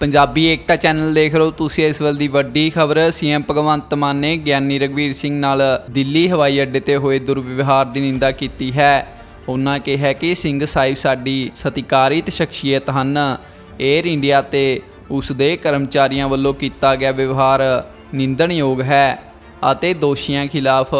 ਪੰਜਾਬੀ ਏਕਤਾ channel ਦੇਖ ਰਹੇ ਹੋ ਤੁਸੀਂ ਇਸ ਵੇਲੇ ਦੀ ਵੱਡੀ ਖਬਰ। ਸੀਐਮ ਭਗਵੰਤ ਮਾਨ ਨੇ ਗਿਆਨੀ ਰਗਵੀਰ ਸਿੰਘ ਨਾਲ ਦਿੱਲੀ ਹਵਾਈ ਅੱਡੇ ਤੇ ਹੋਏ ਦੁਰਵਿਵਹਾਰ ਦੀ ਨਿੰਦਾ ਕੀਤੀ ਹੈ। ਉਹਨਾਂ ਕਿਹਾ ਕਿ ਸਿੰਘ ਸਾਹਿਬ ਸਾਡੀ ਸਤਿਕਾਰਿਤ ਸ਼ਖਸੀਅਤ ਹਨ। 에ਅਰ ਇੰਡੀਆ ਤੇ ਉਸ ਦੇ ਕਰਮਚਾਰੀਆਂ ਵੱਲੋਂ ਕੀਤਾ ਗਿਆ ਵਿਵਹਾਰ ਨਿੰਦਣਯੋਗ ਹੈ ਅਤੇ ਦੋਸ਼ੀਆਂ ਖਿਲਾਫ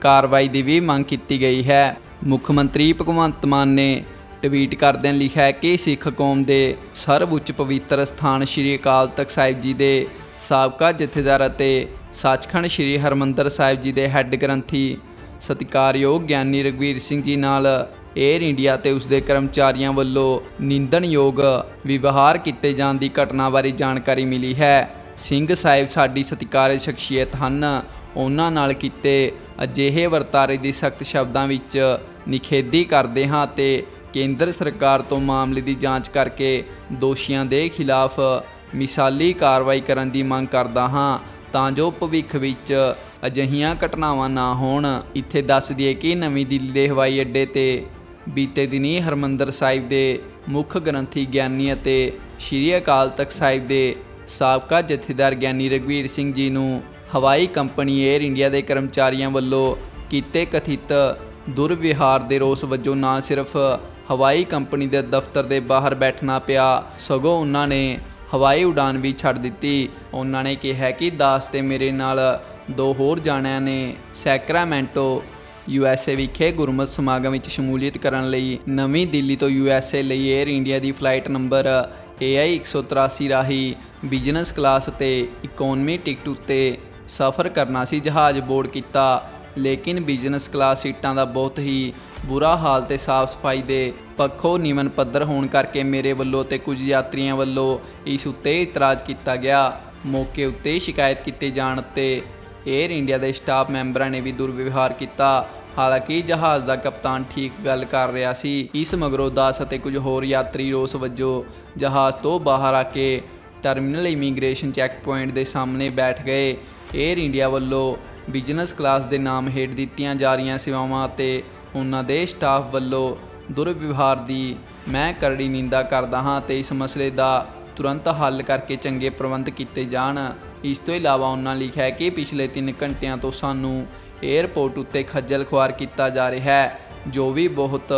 ਕਾਰਵਾਈ ਦੀ ਵੀ ਮੰਗ ਕੀਤੀ ਗਈ ਹੈ। ਮੁੱਖ ਮੰਤਰੀ ਭਗਵੰਤ ਮਾਨ ਨੇ ਟਵੀਟ ਕਰਦਿਆਂ ਲਿਖਿਆ ਹੈ ਕਿ ਸਿੱਖ ਕੌਮ ਦੇ ਸਰਵਉੱਚ ਪਵਿੱਤਰ ਸਥਾਨ ਸ੍ਰੀ ਅਕਾਲ ਤਖਤ ਸਾਹਿਬ ਜੀ ਦੇ ਸਾਬਕਾ ਜਥੇਦਾਰ ਅਤੇ ਸੱਚਖੰਡ ਸ੍ਰੀ ਹਰਮੰਦਰ ਸਾਹਿਬ ਜੀ ਦੇ ਹੈੱਡ ਗ੍ਰੰਥੀ ਸਤਿਕਾਰਯੋਗ ਗਿਆਨੀ ਰਗਵੀਰ ਸਿੰਘ ਜੀ ਨਾਲ 에ਅਰ ਇੰਡੀਆ ਤੇ ਉਸ ਦੇ ਕਰਮਚਾਰੀਆਂ ਵੱਲੋਂ ਨਿੰਦਣਯੋਗ ਵਿਵਹਾਰ ਕੀਤੇ ਜਾਣ ਦੀ ਘਟਨਾ ਬਾਰੇ ਜਾਣਕਾਰੀ ਮਿਲੀ ਹੈ। ਸਿੰਘ ਸਾਹਿਬ ਸਾਡੀ ਸਤਿਕਾਰਯੋਗ ਸ਼ਖਸੀਅਤ ਹਨ। ਉਹਨਾਂ ਨਾਲ ਕੀਤੇ ਅਜਿਹੇ ਵਰਤਾਰੇ ਦੀ ਸਖਤ ਸ਼ਬਦਾਂ ਵਿੱਚ ਨਿਖੇਧੀ ਕਰਦੇ ਹਾਂ ਤੇ ਕੇਂਦਰ ਸਰਕਾਰ ਤੋਂ ਮਾਮਲੇ ਦੀ ਜਾਂਚ ਕਰਕੇ ਦੋਸ਼ੀਆਂ ਦੇ ਖਿਲਾਫ ਮਿਸਾਲੀ ਕਾਰਵਾਈ ਕਰਨ ਦੀ ਮੰਗ ਕਰਦਾ ਹਾਂ ਤਾਂ ਜੋ ਭਵਿੱਖ ਵਿੱਚ ਅਜਿਹੀਆਂ ਘਟਨਾਵਾਂ ਨਾ ਹੋਣ। ਇੱਥੇ ਦੱਸ ਦਈਏ ਕਿ ਨਵੀਂ ਦਿੱਲੀ ਦੇ ਹਵਾਈ ਅੱਡੇ ਤੇ ਬੀਤੇ ਦਿਨੀ ਹਰਮੰਦਰ ਸਾਹਿਬ ਦੇ ਮੁੱਖ ਗ੍ਰੰਥੀ ਗਿਆਨੀ ਅਤੇ ਸ਼੍ਰੀ ਅਕਾਲ ਤਖਤ ਸਾਹਿਬ ਦੇ ਸਾਬਕਾ ਜਥੇਦਾਰ ਗਿਆਨੀ ਰਗਵੀਰ ਸਿੰਘ ਜੀ ਨੂੰ ਹਵਾਈ ਕੰਪਨੀ 에ਅਰ ਇੰਡੀਆ ਦੇ ਕਰਮਚਾਰੀਆਂ ਵੱਲੋਂ ਕੀਤੇ ਕਥਿਤ ਦੁਰਵਿਹਾਰ ਦੇ ਰੋਸ ਵਜੋਂ ਨਾ ਸਿਰਫ ਹਵਾਈ ਕੰਪਨੀ ਦੇ ਦਫ਼ਤਰ ਦੇ ਬਾਹਰ ਬੈਠਣਾ ਪਿਆ। ਸਗੋਂ ਉਹਨਾਂ ਨੇ ਹਵਾਈ ਉਡਾਨ ਵੀ ਛੱਡ ਦਿੱਤੀ। ਉਹਨਾਂ ਨੇ ਕਿਹਾ ਕਿ ਦਾਸ ਤੇ ਮੇਰੇ ਨਾਲ ਦੋ ਹੋਰ ਜਾਣਿਆਂ ਨੇ ਸੈਕਰਾਮੈਂਟੋ ਯੂਐਸਏ ਵਿਖੇ ਗੁਰਮਤ ਸਮਾਗਮ ਵਿੱਚ ਸ਼ਮੂਲੀਅਤ ਕਰਨ ਲਈ। ਨਵੀਂ ਦਿੱਲੀ ਤੋਂ ਯੂਐਸਏ ਲਈ 에ਅਰ ਇੰਡੀਆ ਦੀ ਫਲਾਈਟ ਨੰਬਰ AI 183 ਰਾਹੀਂ ਬਿਜ਼ਨਸ ਕਲਾਸ ਤੇ ਇਕਨੋਮੀ ਟਿਕਟ ਉੱਤੇ ਸਫ਼ਰ ਕਰਨਾ ਸੀ। ਜਹਾਜ਼ ਬੋਰਡ ਕੀਤਾ। ਲੇਕਿਨ ਬਿਜ਼ਨਸ ਕਲਾਸ ਸੀਟਾਂ ਦਾ ਬਹੁਤ ਹੀ ਬੁਰਾ ਹਾਲ ਤੇ ਸਾਫ਼ ਸਫ਼ਾਈ ਦੇ ਪੱਖੋਂ ਨਿਮਨ ਪੱਧਰ ਹੋਣ ਕਰਕੇ ਮੇਰੇ ਵੱਲੋਂ ਤੇ ਕੁਝ ਯਾਤਰੀਆਂ ਵੱਲੋਂ ਇਸ ਉੱਤੇ ਇਤਰਾਜ਼ ਕੀਤਾ ਗਿਆ। ਮੌਕੇ ਉੱਤੇ ਸ਼ਿਕਾਇਤ ਕੀਤੇ ਜਾਣ ਉੱਤੇ 에ਅਰ ਇੰਡੀਆ ਦੇ ਸਟਾਫ ਮੈਂਬਰਾਂ ਨੇ ਵੀ ਦੁਰਵਿਵਹਾਰ ਕੀਤਾ। ਹਾਲਾਂਕਿ ਜਹਾਜ਼ ਦਾ ਕਪਤਾਨ ਠੀਕ ਗੱਲ ਕਰ ਰਿਹਾ ਸੀ। ਇਸ ਮਗਰੋਂ ਦਾਸ ਅਤੇ ਕੁਝ ਹੋਰ ਯਾਤਰੀ ਰੋਸ ਵਜੋਂ ਜਹਾਜ਼ ਤੋਂ ਬਾਹਰ ਆ ਕੇ ਟਰਮੀਨਲ ਇਮੀਗ੍ਰੇਸ਼ਨ ਚੈੱਕ ਪੁਆਇੰਟ ਦੇ ਸਾਹਮਣੇ ਬੈਠ ਗਏ। 에ਅਰ ਇੰਡੀਆ ਵੱਲੋਂ ਬਿਜ਼ਨਸ ਕਲਾਸ ਦੇ ਨਾਮ ਹੇਠ ਦਿੱਤੀਆਂ ਜਾ ਰਹੀਆਂ ਸੇਵਾਵਾਂ ਅਤੇ ਉਹਨਾਂ ਦੇ ਸਟਾਫ ਵੱਲੋਂ ਦੁਰਵਿਵਹਾਰ ਦੀ ਮੈਂ ਕਰੜੀ ਨਿੰਦਾ ਕਰਦਾ ਹਾਂ ਤੇ ਇਸ ਮਸਲੇ ਦਾ ਤੁਰੰਤ ਹੱਲ ਕਰਕੇ ਚੰਗੇ ਪ੍ਰਬੰਧ ਕੀਤੇ ਜਾਣ। ਇਸ ਤੋਂ ਇਲਾਵਾ ਉਹਨਾਂ ਲਿਖਿਆ ਹੈ ਕਿ ਪਿਛਲੇ 3 ਘੰਟਿਆਂ ਤੋਂ ਸਾਨੂੰ 에ਅਰਪੋਰਟ ਉੱਤੇ ਖੱਜਲ ਖੁਆਰ ਕੀਤਾ ਜਾ ਰਿਹਾ ਹੈ, ਜੋ ਵੀ ਬਹੁਤ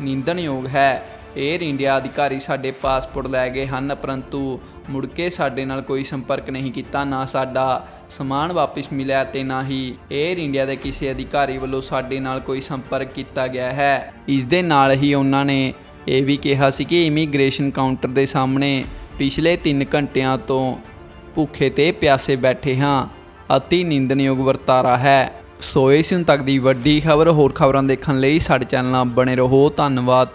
ਨਿੰਦਣਯੋਗ ਹੈ। 에ਅਰ ਇੰਡੀਆ ਅਧਿਕਾਰੀ ਸਾਡੇ ਪਾਸਪੋਰਟ ਲੈ ਗਏ ਹਨ, ਪਰੰਤੂ ਮੁੜ ਕੇ ਸਾਡੇ ਨਾਲ ਕੋਈ ਸੰਪਰਕ ਨਹੀਂ ਕੀਤਾ, ਨਾ ਸਾਡਾ ਸਮਾਨ ਵਾਪਸ ਮਿਲਿਆ ਤੇ ਨਾ ਹੀ 에ਅਰ ਇੰਡੀਆ ਦੇ ਕਿਸੇ ਅਧਿਕਾਰੀ ਵੱਲੋਂ ਸਾਡੇ ਨਾਲ ਕੋਈ ਸੰਪਰਕ ਕੀਤਾ ਗਿਆ ਹੈ। ਇਸ ਦੇ ਨਾਲ ਹੀ ਉਹਨਾਂ ਨੇ ਇਹ ਵੀ ਕਿਹਾ ਸੀ ਕਿ ਇਮੀਗ੍ਰੇਸ਼ਨ ਕਾਊਂਟਰ ਦੇ ਸਾਹਮਣੇ ਪਿਛਲੇ 3 ਘੰਟਿਆਂ ਤੋਂ ਭੁੱਖੇ ਤੇ ਪਿਆਸੇ ਬੈਠੇ ਹਾਂ, ਅਤੀ ਨਿੰਦਣਯੋਗ ਵਰਤਾਰਾ ਹੈ। ਸੋ ਇਸ ਹੁਣ ਤੱਕ ਦੀ ਵੱਡੀ ਖਬਰ, ਹੋਰ ਖਬਰਾਂ ਦੇਖਣ ਲਈ ਸਾਡੇ ਚੈਨਲ ਨਾਲ ਬਣੇ ਰਹੋ। ਧੰਨਵਾਦ।